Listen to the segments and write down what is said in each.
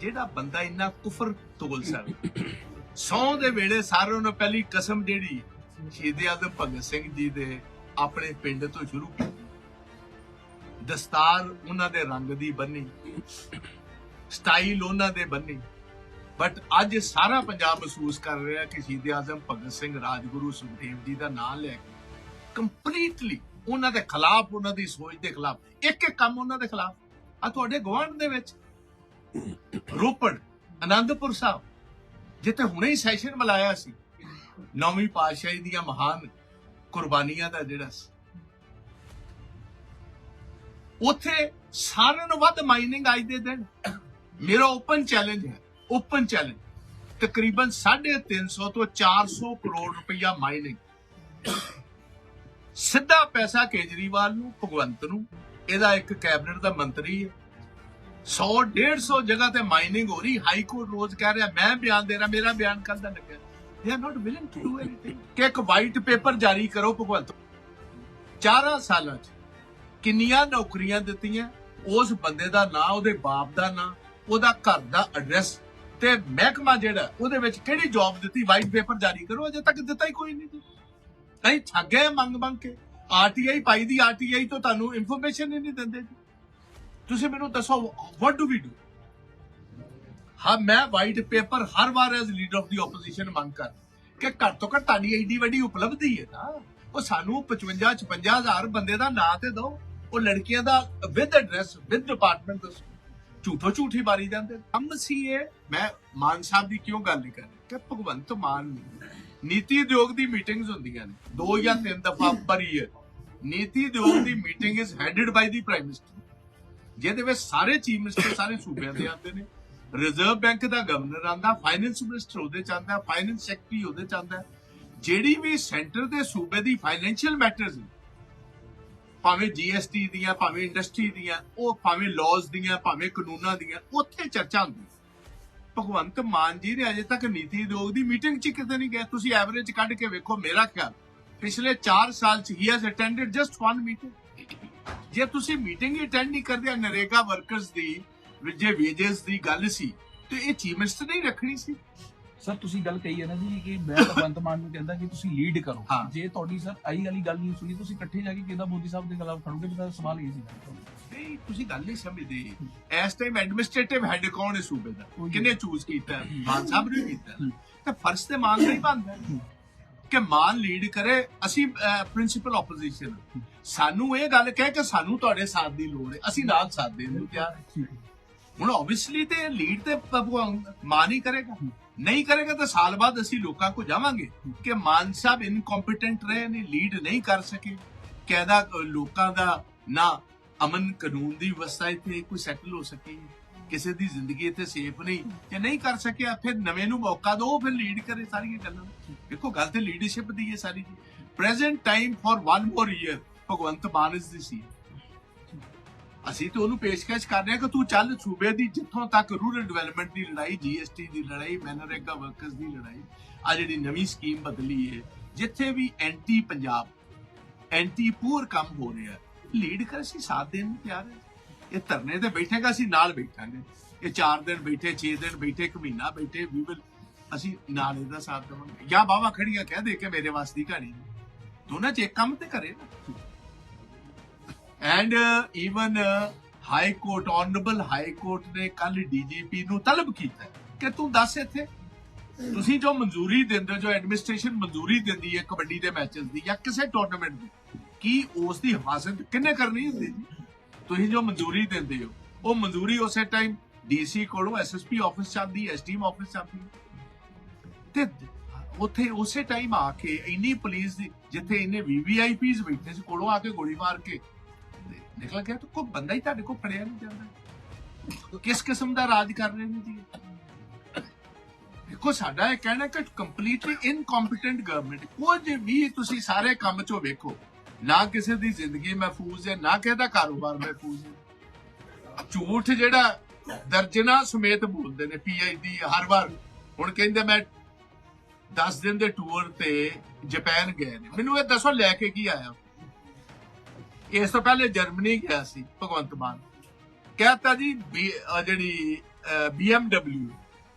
ਜਿਹੜਾ ਬੰਦਾ ਇੰਨਾ ਕੁਫਰ ਤੋਲ ਸਕਦਾ ਸੌ ਦੇ ਵੇਲੇ ਸਾਰਿਆਂ ਨੂੰ ਪਹਿਲੀ ਕਸਮ ਜਿਹੜੀ ਸ਼ਹੀਦ ਆਜ਼ਮ ਭਗਤ ਸਿੰਘ ਜੀ ਦੇ ਆਪਣੇ ਪਿੰਡ ਤੋਂ ਸ਼ੁਰੂ ਕੀਤੀ। ਦਸਤਾਰ ਉਹਨਾਂ ਦੇ ਰੰਗ ਦੀ ਬੰਨੀ, ਸਟਾਈਲ ਉਹਨਾਂ ਦੇ ਬੰਨੀ। ਬਟ ਅੱਜ ਸਾਰਾ ਪੰਜਾਬ ਮਹਿਸੂਸ ਕਰ ਰਿਹਾ ਕਿ ਸ਼ਹੀਦ ਆਜ਼ਮ ਭਗਤ ਸਿੰਘ ਰਾਜਗੁਰੂ ਸੁਖਦੇਵ ਜੀ ਦਾ ਨਾਮ ਲੈ ਕੇ ਕੰਪਲੀਟਲੀ ਉਹਨਾਂ ਦੇ ਖਿਲਾਫ, ਉਹਨਾਂ ਦੀ ਸੋਚ ਦੇ ਖਿਲਾਫ ਇੱਕ ਇੱਕ ਕੰਮ ਉਹਨਾਂ ਦੇ ਖਿਲਾਫ। ਆ ਤੁਹਾਡੇ ਗਵਾਂਢ ਦੇ ਵਿੱਚ ਰੋਪੜ ਆਨੰਦਪੁਰ ਸਾਹਿਬ, ਜਿੱਥੇ ਹੁਣੇ ਹੀ ਸੈਸ਼ਨ ਮਲਾਇਆ ਸੀ, ਨੌਵੀਂ ਪਾਤਸ਼ਾਹੀ ਦੀਆਂ ਮਹਾਨ ਕੁਰਬਾਨੀਆਂ ਦਾ ਜਿਹੜਾ ਉੱਥੇ ਸਾਰਿਆਂ ਨੂੰ ਵੱਧ ਮਾਈਨਿੰਗ ਅੱਜ ਦੇ ਦਿਨ। ਮੇਰਾ ਓਪਨ ਚੈਲੰਜ ਹੈ ਓਪਨ ਚੈਲੰਜ ਤਕਰੀਬਨ 350 ਤੋਂ 400 ਕਰੋੜ ਰੁਪਇਆ ਮਾਈਨਿੰਗ ਸਿੱਧਾ ਪੈਸਾ ਕੇਜਰੀਵਾਲ ਨੂੰ, ਭਗਵੰਤ ਨੂੰ, ਇਹਦਾ ਇੱਕ ਕੈਬਨਿਟ ਦਾ ਮੰਤਰੀ ਹੈ। 100 150 ਜਗ੍ਹਾ ਤੇ ਮਾਈਨਿੰਗ ਹੋ ਰਹੀ ਹਾਈ ਕੋਰਟ ਰੋਜ਼ ਕਹਿ ਰਿਹਾ, ਮੈਂ ਬਿਆਨ ਦੇ ਰਿਹਾ, ਮੇਰਾ ਬਿਆਨ ਕੱਲ ਦਾ ਲੱਗਿਆ। They are not willing to do anything ਕਿ ਇੱਕ ਵਾਈਟ ਪੇਪਰ ਜਾਰੀ ਕਰੋ ਭਗਵੰਤ ਚਾਰਾਂ ਸਾਲਾਂ 'ਚ ਕਿੰਨੀਆਂ ਨੌਕਰੀਆਂ ਦਿੱਤੀਆਂ, ਉਸ ਬੰਦੇ ਦਾ ਨਾਂ, ਉਹਦੇ ਬਾਪ ਦਾ ਨਾਂ, ਉਹਦਾ ਘਰ ਦਾ ਐਡਰੈਸ ਤੇ ਮਹਿਕਮਾ ਜਿਹੜਾ, ਉਹਦੇ ਵਿੱਚ ਕਿਹੜੀ ਜੌਬ ਦਿੱਤੀ ਵਾਈਟ ਪੇਪਰ ਜਾਰੀ ਕਰੋ, ਅਜੇ ਤੱਕ ਦਿੱਤਾ ਹੀ ਕੋਈ ਨਹੀਂ ਜੀ। ਨਹੀਂ ਠੱਗੇ ਮੰਗ ਮੰਗ ਕੇ। ਆਰਟੀਆਈ ਪਾਈ ਦੀ ਆਰਟੀਆਈ ਤੋਂ ਤੁਹਾਨੂੰ ਇਨਫੋਰਮੇਸ਼ਨ ਹੀ ਨਹੀਂ ਦਿੰਦੇ ਜੀ। ਤੁਸੀਂ ਮੈਨੂੰ ਦੱਸੋ ਵਾਟ ਡੂ ਵੀ ਡੂ ਹਾਂ, ਮੈਂ ਵਾਈਟ ਪੇਪਰ ਹਰ ਵਾਰ as leader of the opposition ਮੰਗ ਕਰ ਕਿ ਘੱਟ ਤੋਂ ਘੱਟ ਤੁਹਾਡੀ ਏਡੀ ਵੱਡੀ ਉਪਲਬਧੀ ਹੈ ਨਾ, ਉਹ ਸਾਨੂੰ 55 56 ਬੰਦੇ ਦਾ ਨਾਂ ਤੇ ਦਿਓ। ਉਹ ਲੜਕੀਆਂ ਦਾ ਵਿਦ ਐਡਰੈਸ ਵਿਦ ਡਿਪਾਰਟਮੈਂਟ ਦੱਸੋ। ਝੂਠੋ ਝੂਠੀ ਮਾਰੀ ਜਾਂਦੇ ਕੰਮ ਸੀ ਇਹ। ਮੈਂ ਮਾਨ ਸਾਹਿਬ ਦੀ ਕਿਉਂ ਗੱਲ ਨਹੀਂ ਕਰ ਰਿਹਾ ਕਿ ਭਗਵੰਤ ਮਾਨ ਨੀਤੀ ਉਦਯੋਗ ਦੀ ਮੀਟਿੰਗਸ ਹੁੰਦੀਆਂ ਨੇ। ਦੋ ਜਾਂ ਤਿੰਨ ਦਫਾ ਪਰ ਈਅਰ ਨੀਤੀ ਉਦਯੋਗ ਦੀ meeting is headed by the prime minister ਜਿਹਦੇ ਵਿੱਚ ਸਾਰੇ ਚੀਫ ਮਿਨਿਸਟਰ, ਸਾਰੇ ਸੂਬਿਆਂ ਦੇ ਆਉਂਦੇ ਨੇ। ਰਿਜ਼ਰਵ ਬੈਂਕ ਦਾ ਗਵਰਨਰ ਆਂਦਾ ਫਾਈਨੈਂਸ ਮਿਨਿਸਟਰ ਉਹਦੇ ਚ ਆਉਂਦਾ ਫਾਈਨੈਂਸ ਸੈਕਟਰੀ ਉਹਦੇ ਚ ਆਉਂਦਾ। ਜਿਹੜੀ ਵੀ ਸੈਂਟਰ ਦੇ ਸੂਬੇ ਦੀ ਫਾਈਨੈਂਸ਼ੀਅਲ ਮੈਟਰਸ ਭਾਵੇਂ ਜੀਐਸਟੀ ਦੀਆਂ, ਭਾਵੇਂ ਇੰਡਸਟਰੀ ਦੀਆਂ, ਉਹ ਭਾਵੇਂ ਲਾਜ਼ ਦੀਆਂ, ਭਾਵੇਂ ਕਾਨੂੰਨਾਂ ਦੀਆਂ, ਉੱਥੇ ਚਰਚਾ ਹੁੰਦੀ ਭਗਵੰਤ ਮਾਨ ਜੀ ਨੇ ਅਜੇ ਤੱਕ ਨੀਤੀ ਉਦਯੋਗ ਦੀ ਮੀਟਿੰਗ 'ਚ ਕਿਤੇ ਨਹੀਂ ਗਏ। ਤੁਸੀਂ ਐਵਰੇਜ ਕੱਢ ਕੇ ਵੇਖੋ, ਮੇਰਾ ਖਿਆਲ, ਪਿਛਲੇ 4 ਸਾਲ 'ਚ ਹੀ has attended just one meeting ਜੇ ਤੁਸੀਂ ਮੀਟਿੰਗ ਹੀ ਅਟੈਂਡ ਨਹੀਂ ਕਰਦੇ ਨਰੇਗਾ ਵਰਕਰਸ ਦੀ ਜੇ ਵੇਜਸ ਦੀ ਗੱਲ ਸੀ ਤੇ ਇਹ ਚੀਫ ਮਿਨਿਸਟਰ ਨੇ ਹੀ ਰੱਖਣੀ ਸੀ ਸਰ ਤੁਸੀਂ ਗੱਲ ਕਹੀ ਹੈ ਨਾ ਜੀ ਕਿ ਮੈਂ ਭਗਵੰਤ ਮਾਨ ਨੂੰ ਕਹਿੰਦਾ ਕਿ ਤੁਸੀਂ ਲੀਡ ਕਰੋ। ਜੇ ਤੁਹਾਡੀ ਸਰ ਆਈ ਵਾਲੀ ਗੱਲ ਨਹੀਂ ਸੁਣੀ ਤੁਸੀਂ ਇਕੱਠੇ ਜਾ ਕੇ ਕਿਹਦਾ ਮੋਦੀ ਸਾਹਿਬ ਦੇ ਖਿਲਾਫ ਖੜੋਗੇ ਤਾਂ ਸਵਾਲ ਇਹ ਸੀ। ਨਹੀਂ ਤੁਸੀਂ ਗੱਲ ਨਹੀਂ ਸਮਝਦੇ ਇਸ ਟਾਈਮ ਐਡਮਿਨਿਸਟ੍ਰੇਟਿਵ ਹੈਡ ਕੌਣ ਹੈ ਸੂਬੇ ਦਾ। ਕਿਹਨੇ ਚੂਜ਼ ਕੀਤਾ? ਮਾਨ ਸਾਹਿਬ ਨੇ ਕੀਤਾ। ਤਾਂ ਫਰਜ਼ ਤੇ ਮਾਨ ਦਾ ਹੀ ਬਣਦਾ ਹੈ ਕਿ ਮਾਨ ਲੀਡ ਕਰੇ ਅਸੀਂ ਪ੍ਰਿੰਸੀਪਲ ਆਪੋਜੀਸ਼ਨ ਸਾਨੂੰ ਇਹ ਗੱਲ ਕਹਿ ਕਿ ਸਾਨੂੰ ਤੁਹਾਡੇ ਸਾਥ ਦੀ ਲੋੜ ਹੈ। ਅਸੀਂ ਨਾਲ ਸਾਥ ਦੇਣ ਨੂੰ ਤਿਆਰ ਹਾਂ। ਹੁਣ ਆਬਵੀਅਸਲੀ ਤੇ ਲੀਡ ਤੇ ਮਾਨ ਹੀ ਕਰੇਗਾ। ਨਹੀਂ ਕਰੇਗਾ ਤਾਂ ਸਾਲ ਬਾਅਦ ਅਸੀਂ ਲੋਕਾਂ ਕੋ ਜਾਵਾਂਗੇ ਕਿ ਮਾਨ ਸਾਹਿਬ ਇਨਕੰਪੀਟੈਂਟ ਰਹੇ ਨੇ ਲੀਡ ਨਹੀਂ ਕਰ ਸਕੇ। ਕਹਿੰਦਾ ਲੋਕਾਂ ਦਾ ਨਾ ਅਮਨ ਕਾਨੂੰਨ ਦੀ ਵਿਵਸਥਾ ਇੱਥੇ ਕੋਈ ਸੈਟਲ ਹੋ ਸਕੇ। ਕਿਸੇ ਦੀ ਜ਼ਿੰਦਗੀ ਇੱਥੇ ਸੇਫ ਨਹੀਂ, ਜੇ ਨਹੀਂ ਕਰ ਸਕਿਆ, ਫਿਰ ਨਵੇਂ ਨੂੰ ਮੌਕਾ ਦਿਓ, ਫਿਰ ਲੀਡ ਕਰੇ ਸਾਰੀਆਂ ਗੱਲਾਂ। ਦੇਖੋ, ਗੱਲ ਤੇ ਲੀਡਰਸ਼ਿਪ ਦੀ ਹੈ ਸਾਰੀ present time for one more year Bhagwant Mann ਇਸ ਦੀ ਸੀ। ਅਸੀਂ ਤੇ ਉਹਨੂੰ ਪੇਸ਼ਕਸ਼ ਕਰ ਰਹੇ ਹਾਂ ਕਿ ਤੂੰ ਚੱਲ ਸੂਬੇ ਦੀ, ਜਿੱਥੋਂ ਤੱਕ ਰੂਰਲ ਡਿਵੈਲਪਮੈਂਟ ਦੀ ਲੜਾਈ ਜੀਐਸਟੀ ਦੀ ਲੜਾਈ, ਮੈਨਰੇਗਾ ਵਰਕਰਸ ਦੀ ਲੜਾਈ ਆ ਜਿਹੜੀ ਨਵੀਂ ਸਕੀਮ ਬਦਲੀ ਹੈ, ਜਿੱਥੇ ਵੀ ਐਂਟੀ ਪੰਜਾਬ ਐਂਟੀ ਪੂਰ ਕੰਮ ਹੋ ਰਿਹਾ ਲੀਡ ਕਰ ਅਸੀਂ ਸਾਥ ਦੇਣ ਨੂੰ ਤਿਆਰ ਹੈ। ਇਹ ਧਰਨੇ ਤੇ ਬੈਠੇਗਾ, ਅਸੀਂ ਨਾਲ ਬੈਠਾਂਗੇ। ਇਹ 4 ਦਿਨ ਬੈਠੇ 6 ਦਿਨ ਬੈਠੇ, ਇੱਕ ਮਹੀਨਾ ਬੈਠੇ ਵੀ ਵਿਲ ਅਸੀਂ ਨਾਲ ਇਹਦਾ ਸਾਥ ਦੇਵਾਂਗੇ। ਜਾਂ ਬਾਵਾ ਖੜੀਆਂ ਕਹਿ ਦੇ ਕਿ ਮੇਰੇ ਵਾਸ ਕਹਾਣੀ ਦੋਨਾਂ ਚ ਇੱਕ ਕੰਮ ਤੇ ਕਰੇ ਨਾ। And even high court honourable high court ਨੇ ਕੱਲ ਡੀਜੀਪੀ ਨੂੰ ਤਲਬ ਕੀਤਾ ਕਿ ਤੂੰ ਦੱਸ ਇੱਥੇ। ਤੁਸੀਂ ਜੋ ਮਨਜ਼ੂਰੀ ਦਿੰਦੇ ਹੋ, ਜੋ ਐਡਮਿਨਿਸਟ੍ਰੇਸ਼ਨ ਮਨਜ਼ੂਰੀ ਦਿੰਦੀ ਹੈ ਕਬੱਡੀ ਦੇ ਮੈਚਸ ਦੀ ਜਾਂ ਕਿਸੇ ਟੂਰਨਾਮੈਂਟ ਦੀ, ਕੀ ਉਸ ਦੀ ਹਿਫਾਜ਼ਤ ਕਿੰਨੇ ਕਰਨੀ ਹੁੰਦੀ ਜੀ ਤੁਸੀਂ ਜੋ ਮਨਜ਼ੂਰੀ ਦਿੰਦੇ ਹੋ, ਉਹ ਮਨਜ਼ੂਰੀ ਉਸੇ ਟਾਈਮ ਡੀਸੀ ਕੋਲੋਂ ਐਸਐਸਪੀ ਆਫਿਸ ਜਾਂਦੀ ਐਸਡੀਐਮ ਆਫਿਸ ਜਾਂਦੀ। ਤੇ ਉੱਥੇ ਉਸੇ ਟਾਈਮ ਆ ਕੇ ਇੰਨੀ ਪੁਲਿਸ ਦੀ, ਜਿੱਥੇ ਇੰਨੇ ਵੀਵੀਆਈਪੀਸ ਬੈਠੇ ਸੀ, ਕੋਲੋਂ ਆ ਕੇ ਗੋਲੀ ਮਾਰ ਕੇ ਨਿਕਲ ਗਿਆ ਤਾਂ ਕੋਈ ਬੰਦਾ ਹੀ ਤੁਹਾਡੇ ਕੋਲ ਫੜਿਆ ਨਹੀਂ ਜਾਂਦਾ। ਕਿਸ ਕਿਸਮ ਦਾ ਰਾਜ ਕਰ ਰਹੇ ਨੇ ਜੀ? ਦੇਖੋ, ਸਾਡਾ ਇਹ ਕਹਿਣਾ ਕਿ ਕੰਪਲੀਟਲੀ ਇਨਕੰਪੀਟੈਂਟ ਗਵਰਨਮੈਂਟ ਕੁਝ ਵੀ ਤੁਸੀਂ ਸਾਰੇ ਕੰਮ ਚੋਂ ਵੇਖੋ ਨਾ ਕਿਸੇ ਦੀ ਜ਼ਿੰਦਗੀ ਮਹਿਫੂਜ਼ ਹੈ, ਨਾ ਕਿਸੇ ਦਾ ਕਾਰੋਬਾਰ ਮਹਿਫੂਜ਼ ਹੈ। ਝੂਠ ਜਿਹੜਾ ਦਰਜਨਾ ਸਮੇਤ ਬੋਲਦੇ ਨੇ ਪੀਆਈਡੀ ਹਰ ਵਾਰ। ਹੁਣ ਕਹਿੰਦੇ ਮੈਂ 10 ਦਿਨ ਦੇ ਟੂਰ ਤੇ ਜਾਪਾਨ ਗਏ ਨੇ। ਮੈਨੂੰ ਇਹ ਦੱਸੋ, ਲੈ ਕੇ ਕੀ ਆਇਆ? ਇਸ ਤੋਂ ਪਹਿਲੇ ਜਰਮਨੀ ਗਿਆ ਸੀ, ਭਗਵੰਤ ਮਾਨ। ਕਹਤਾ ਜੀ ਵੀ ਆਹ ਜਿਹੜੀ BMW,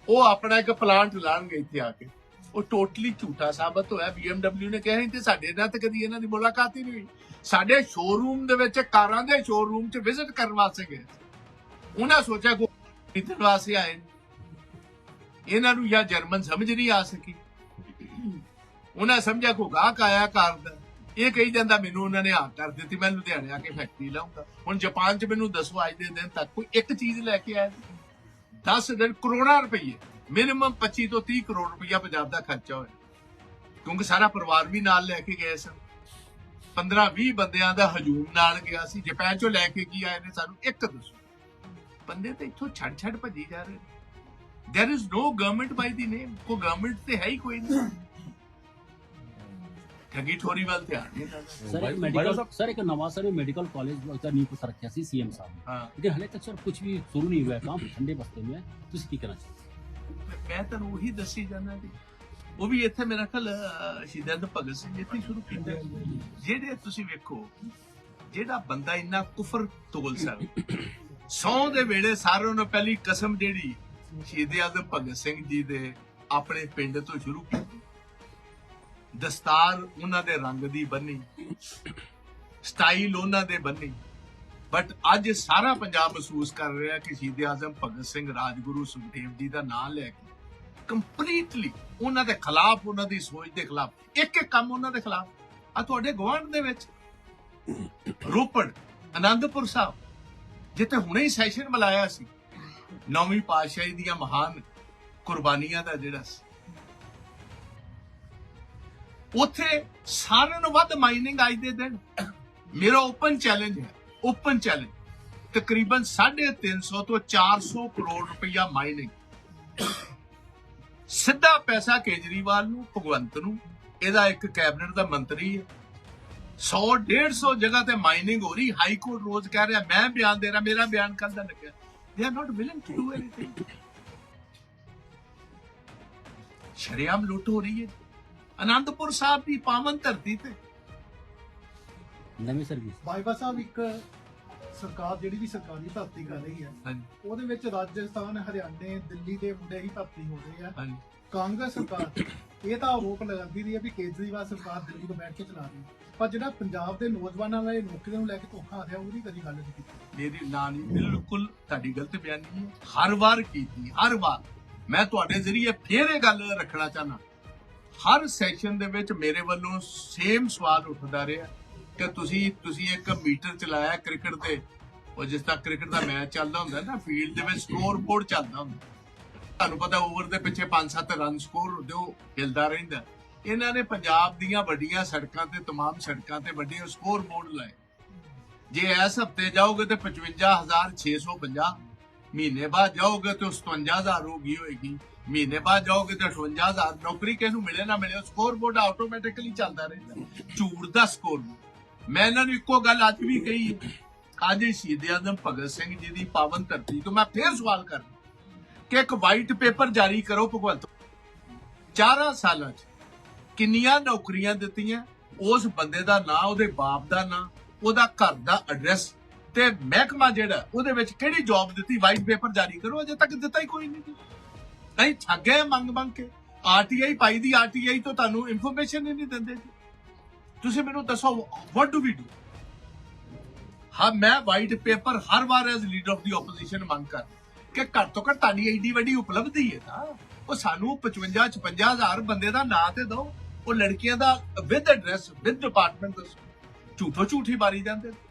ਉਹ ਆਪਣਾ ਇੱਕ ਪਲਾਂਟ ਲਾਣਗੇ ਇੱਥੇ ਆ ਕੇ। ਉਹ ਟੋਟਲੀ ਝੂਠਾ ਸਾਬਤ ਹੋਇਆ। BMW ਨੇ ਕਿਹਾ ਤੇ ਸਾਡੇ ਨਾਲ ਤੇ ਕਦੀ ਇਹਨਾਂ ਦੀ ਮੁਲਾਕਾਤ ਹੀ ਨਹੀਂ ਹੋਈ। ਸਾਡੇ ਸ਼ੋਰੂਮ ਦੇ ਵਿੱਚ ਕਾਰਾਂ ਦੇ ਸ਼ੋਰੂਮ 'ਚ ਵਿਜ਼ਿਟ ਕਰਨ ਵਾਸਤੇ ਗਏ। ਉਹਨਾਂ ਸੋਚਿਆ ਕੋ ਖਰੀਦਣ ਵਾਸਤੇ ਆਏ ਇਹਨਾਂ ਨੂੰ ਜਾਂ ਜਰਮਨ ਸਮਝ ਨਹੀਂ ਆ ਸਕੀ। ਉਹਨਾਂ ਸਮਝਿਆ ਕੋ ਗਾਹਕ ਆਇਆ ਕਾਰ ਦਾ। ਇਹ ਕਹੀ ਜਾਂਦਾ, ਮੈਨੂੰ ਉਹਨਾਂ ਨੇ ਹਾਂ ਕਰ ਦਿੱਤੀ, ਮੈਂ ਲੁਧਿਆਣੇ ਆ ਕੇ ਫੈਕਟਰੀ ਲਾਉਂਗਾ ਹੁਣ ਜਾਪਾਨ 'ਚ ਮੈਨੂੰ ਦੱਸੋ, ਅੱਜ ਦੇ ਦਿਨ ਤੱਕ ਕੋਈ ਇੱਕ ਚੀਜ਼ ਲੈ ਕੇ ਆਇਆ 10 ਦਿਨ ਕਰੋੜਾਂ ਰੁਪਏ ਮਿਨੀਮਮ 25 ਤੋਂ 30 ਕਰੋੜ ਰੁਪਇਆ ਪੰਜਾਬ ਦਾ ਖਰਚਾ ਹੋਇਆ ਕਿਉਂਕਿ ਸਾਰਾ ਪਰਿਵਾਰ ਵੀ ਨਾਲ ਲੈ ਕੇ ਗਏ ਸਨ 15 20 ਬੰਦਿਆਂ ਦਾ ਹਜੂਮ ਨਾਲ ਗਿਆ ਸੀ ਜਾਪਾਨ ਚੋਂ ਲੈ ਕੇ ਕੀ ਆਏ ਨੇ ਸਾਨੂੰ ਇੱਕ ਦੱਸੋ ਬੰਦੇ ਤੇ ਇੱਥੋਂ ਛੱਡ ਛੱਡ ਭੱਜੀ ਜਾ ਰਹੇ there is no government by the name को गवर्नमेंट ਤੇ ਹੈ ਹੀ ਕੋਈ ਨਹੀਂ ਠੱਗੀ ਠੋਰੀ ਵੱਲ ਧਿਆਨ ਨਹੀਂ ਦਿੰਦਾ ਸਰ ਬਾਈ- ਇੱਕ ਬਾਈ ਮੈਡੀਕਲ ਸਾਹਿਬ- ਸਰ ਇੱਕ ਨਵਾਂ ਸਰ मेडिकल कॉलेज ਦਾ ਨੀਂਹ ਪੱਥਰ ਰੱਖਿਆ ਸੀ ਸੀਐਮ ਸਾਹਿਬ ਨੇ ਹਾਂ ਲੇਕਿਨ ਹਲੇ ਤੱਕ ਸਰ ਕੁਝ ਵੀ ਸ਼ੁਰੂ ਨਹੀਂ ਹੋਇਆ ਕੰਮ ਠੰਡੇ ਬਸਤੇ ਮੇਂ ਹੈ। ਤੁਸੀਂ ਕੀ ਕਹਿਣਾ ਚਾਹੋਗੇ ਮੈਂ ਤੁਹਾਨੂੰ ਉਹੀ ਦੱਸੀ ਜਾਂਦਾ ਜੀ। ਉਹ ਵੀ ਇੱਥੇ ਮੇਰਾ ਖਲ ਸ਼ਹੀਦਾਂ ਭਗਤ ਸਿੰਘ ਇੱਥੇ ਸ਼ੁਰੂ ਕੀਤਾ। ਜਿਹੜੇ ਤੁਸੀਂ ਵੇਖੋ, ਜਿਹੜਾ ਬੰਦਾ ਇੰਨਾ ਕੁਫਰ ਤੋਲ ਸਕਦਾ। ਸੌ ਦੇ ਵੇਲੇ ਸਾਰਿਆਂ ਨੂੰ ਪਹਿਲੀ ਕਸਮ ਜਿਹੜੀ ਸ਼ਹੀਦ ਆਜ਼ਮ ਭਗਤ ਸਿੰਘ ਜੀ ਦੇ ਆਪਣੇ ਪਿੰਡ ਤੋਂ ਸ਼ੁਰੂ ਕੀਤੀ। ਦਸਤਾਰ ਉਹਨਾਂ ਦੇ ਰੰਗ ਦੀ ਬੰਨੀ, ਸਟਾਈਲ ਉਹਨਾਂ ਦੇ ਬੰਨੀ। ਬਟ ਅੱਜ ਸਾਰਾ ਪੰਜਾਬ ਮਹਿਸੂਸ ਕਰ ਰਿਹਾ ਕਿ ਸ਼ਹੀਦ ਆਜ਼ਮ ਭਗਤ ਸਿੰਘ ਰਾਜਗੁਰੂ ਸੁਖਦੇਵ ਜੀ ਦਾ ਨਾਮ ਲੈ ਕੇ ਕੰਪਲੀਟਲੀ ਉਹਨਾਂ ਦੇ ਖਿਲਾਫ, ਉਹਨਾਂ ਦੀ ਸੋਚ ਦੇ ਖਿਲਾਫ। ਇੱਕ ਇੱਕ ਕੰਮ ਉਹਨਾਂ ਦੇ ਖਿਲਾਫ। ਆ ਤੁਹਾਡੇ ਗਵਾਂਢ ਦੇ ਵਿੱਚ ਰੋਪੜ ਆਨੰਦਪੁਰ ਸਾਹਿਬ, ਜਿੱਥੇ ਹੁਣੇ ਹੀ ਸੈਸ਼ਨ ਬੁਲਾਇਆ ਸੀ, ਨੌਵੀਂ ਪਾਤਸ਼ਾਹੀ ਦੀਆਂ ਮਹਾਨ ਕੁਰਬਾਨੀਆਂ ਦਾ ਜਿਹੜਾ ਸੀ। ਉੱਥੇ ਸਾਰਿਆਂ ਨੂੰ ਵੱਧ ਮਾਈਨਿੰਗ ਅੱਜ ਦੇ ਦਿਨ। ਮੇਰਾ ਓਪਨ ਚੈਲੰਜ ਹੈ ਓਪਨ ਚੈਲੰਜ ਤਕਰੀਬਨ 350 ਤੋਂ 400 ਕਰੋੜ ਰੁਪਇਆ ਮਾਈਨਿੰਗ ਸਿੱਧਾ ਪੈਸਾ ਕੇਜਰੀਵਾਲ ਨੂੰ ਭਗਵੰਤ ਨੂੰ ਇਹਦਾ ਇੱਕ ਕੈਬਨਿਟ ਦਾ ਮੰਤਰੀ ਹੈ। 100 150 ਜਗ੍ਹਾ ਤੇ ਮਾਈਨਿੰਗ ਹੋ ਰਹੀ ਹਾਈ ਕੋਰਟ ਰੋਜ਼ ਕਹਿ ਰਿਹਾ ਮੈਂ ਬਿਆਨ ਦੇ ਰਿਹਾ ਮੇਰਾ ਬਿਆਨ ਕੱਲ ਦਾ ਲੱਗਿਆ। They are not willing to do anything ਸ਼ਰਿਆਮ ਲੁੱਟ ਹੋ ਰਹੀ ਹੈ। ਆਨੰਦਪੁਰ ਸਾਹਿਬ ਦੀ ਪਾਵਨ ਧਰਤੀ ਤੇ। ਨਵੀਂ ਸਰਵਿਸ ਬਾਈਬਾ ਸਾਹਿਬ ਇੱਕ ਸਰਕਾਰ ਜਿਹੜੀ ਵੀ ਸਰਕਾਰੀ ਭਰਤੀ ਕਰ ਰਹੀ ਹੈ ਹਾਂਜੀ। ਉਹਦੇ ਵਿੱਚ ਰਾਜਸਥਾਨ ਹਰਿਆਣੇ ਦਿੱਲੀ ਦੇ ਮੁੰਡੇ ਹੀ ਭਰਤੀ ਹੋ ਰਹੇ ਆ। ਹਾਂਜੀ। ਕਾਂਗਰਸ ਸਰਕਾਰ ਇਹ ਤਾਂ ਆਰੋਪ ਲਗਾਉਂਦੀ ਰਹੀ ਹੈ ਵੀ ਕੇਜਰੀਵਾਲ ਸਰਕਾਰ ਦਿੱਲੀ ਤੋਂ ਬੈਠ ਕੇ ਚਲਾ ਰਹੀ ਹੈ। ਪਰ ਜਿਹੜਾ ਪੰਜਾਬ ਦੇ ਨੌਜਵਾਨਾਂ ਨਾਲ ਇਹ ਨੌਕਰੀਆਂ ਨੂੰ ਲੈ ਕੇ ਧੋਖਾ ਆ ਰਿਹਾ ਉਹਦੀ ਕਦੀ ਗੱਲ ਨਹੀਂ ਕੀਤੀ। ਮੇਰੀ ਨਾਂ ਨਹੀਂ ਬਿਲਕੁਲ ਤੁਹਾਡੀ ਗਲਤ ਬਿਆਨੀ ਹੈ। ਹਰ ਵਾਰ ਕੀਤੀ ਹਰ ਵਾਰ। ਮੈਂ ਤੁਹਾਡੇ ਜ਼ਰੀਏ ਫੇਰ ਇਹ ਗੱਲ ਰੱਖਣਾ ਚਾਹਨਾ ਹਰ ਸੈਸ਼ਨ ਦੇ ਵਿੱਚ ਮੇਰੇ ਵੱਲੋਂ ਸੇਮ ਸਵਾਲ ਉੱਠਦਾ ਰਿਹਾ। ਕਿ ਤੁਸੀਂ ਤੁਸੀਂ ਇੱਕ ਮੀਟਰ ਚਲਾਇਆ ਕ੍ਰਿਕਟ ਦੇ ਉਹ ਜਿਸ ਤਰ੍ਹਾਂ ਕ੍ਰਿਕਟ ਦਾ ਮੈਚ ਚੱਲਦਾ ਹੁੰਦਾ ਨਾ ਫੀਲਡ ਦੇ ਵਿੱਚ ਸਕੋਰ ਬੋਰਡ ਚੱਲਦਾ ਹੁੰਦਾ ਤੁਹਾਨੂੰ ਪਤਾ ਓਵਰ ਦੇ ਪਿੱਛੇ 5-7 ਰਨ ਸਕੋਰ ਹੁੰਦੇ ਉਹ ਹਿਲਦਾ ਰਹਿੰਦਾ ਇਹਨਾਂ ਨੇ ਪੰਜਾਬ ਦੀਆਂ ਵੱਡੀਆਂ ਸੜਕਾਂ ਤੇ तमाम ਸੜਕਾਂ ਤੇ ਵੱਡੇ ਸਕੋਰ ਬੋਰਡ ਲਾਏ ਜੇ ਇਸ ਹਫਤੇ ਜਾਓਗੇ ਤੇ 55650 ਮਹੀਨੇ ਬਾਅਦ ਜਾਓਗੇ ਤੇ 57000 ਹੋਗੀ ਹੋਏਗੀ ਮਹੀਨੇ ਬਾਅਦ ਜਾਓਗੇ ਤੇ 58000 ਨੌਕਰੀ ਕਿਸ ਨੂੰ ਮਿਲੇ ਨਾ ਮਿਲੇ ਸਕੋਰ ਬੋਰਡ ਆਟੋਮੈਟਿਕਲੀ ਚੱਲਦਾ ਰਹਿੰਦਾ ਝੂਠ ਦਾ ਸਕੋਰ ਮੈਂ ਇਹਨਾਂ ਨੂੰ ਇੱਕੋ ਗੱਲ ਅੱਜ ਵੀ ਕਹੀ। ਹੈ। ਅੱਜ ਸ਼ਹੀਦ ਆਜ਼ਮ ਭਗਤ ਸਿੰਘ ਜੀ ਦੀ ਪਾਵਨ ਧਰਤੀ ਤੋਂ ਮੈਂ ਫੇਰ ਸਵਾਲ ਕਰਦਾ ਕਿ ਇੱਕ ਵਾਈਟ ਪੇਪਰ ਜਾਰੀ ਕਰੋ ਭਗਵੰਤ ਚਾਰਾਂ ਸਾਲਾਂ 'ਚ ਕਿੰਨੀਆਂ ਨੌਕਰੀਆਂ ਦਿੱਤੀਆਂ, ਉਸ ਬੰਦੇ ਦਾ ਨਾਂ, ਉਹਦੇ ਬਾਪ ਦਾ ਨਾਂ, ਉਹਦਾ ਘਰ ਦਾ ਐਡਰੈਸ ਤੇ ਮਹਿਕਮਾ ਜਿਹੜਾ, ਉਹਦੇ ਵਿੱਚ ਕਿਹੜੀ ਜੌਬ ਦਿੱਤੀ? ਵਾਈਟ ਪੇਪਰ ਜਾਰੀ ਕਰੋ, ਅਜੇ ਤੱਕ ਦਿੱਤਾ ਹੀ ਕੋਈ ਨਹੀਂ। ਜੀ ਨਹੀਂ ਠੱਗੇ ਮੰਗ ਮੰਗ ਕੇ। ਆਰਟੀਆਈ ਪਾਈ ਦੀ ਆਰਟੀਆਈ ਤੋਂ ਤੁਹਾਨੂੰ ਇਨਫੋਰਮੇਸ਼ਨ ਹੀ ਨਹੀਂ ਦਿੰਦੇ। ਤੁਸੀਂ ਮੈਨੂੰ ਦੱਸੋ ਵਾਟ ਡੂ ਵੀ ਡੂ ਹਾਂ, ਮੈਂ ਵਾਈਟ ਪੇਪਰ ਹਰ ਵਾਰ as leader of the opposition ਮੰਗ ਕਰ ਕਿ ਘੱਟ ਤੋਂ ਘੱਟ ਤੁਹਾਡੀ ਐਡੀ ਵੱਡੀ ਉਪਲਬਧੀ ਹੈ ਨਾ ਉਹ ਸਾਨੂੰ 55 56 ਬੰਦੇ ਦਾ ਨਾਂ ਤੇ ਦਿਓ। ਉਹ ਲੜਕੀਆਂ ਦਾ ਵਿਦ ਐਡਰੈਸ ਵਿਦ ਡਿਪਾਰਟਮੈਂਟ ਦੱਸੋ। ਝੂਠੋ ਝੂਠੀ ਮਾਰੀ ਜਾਂਦੇ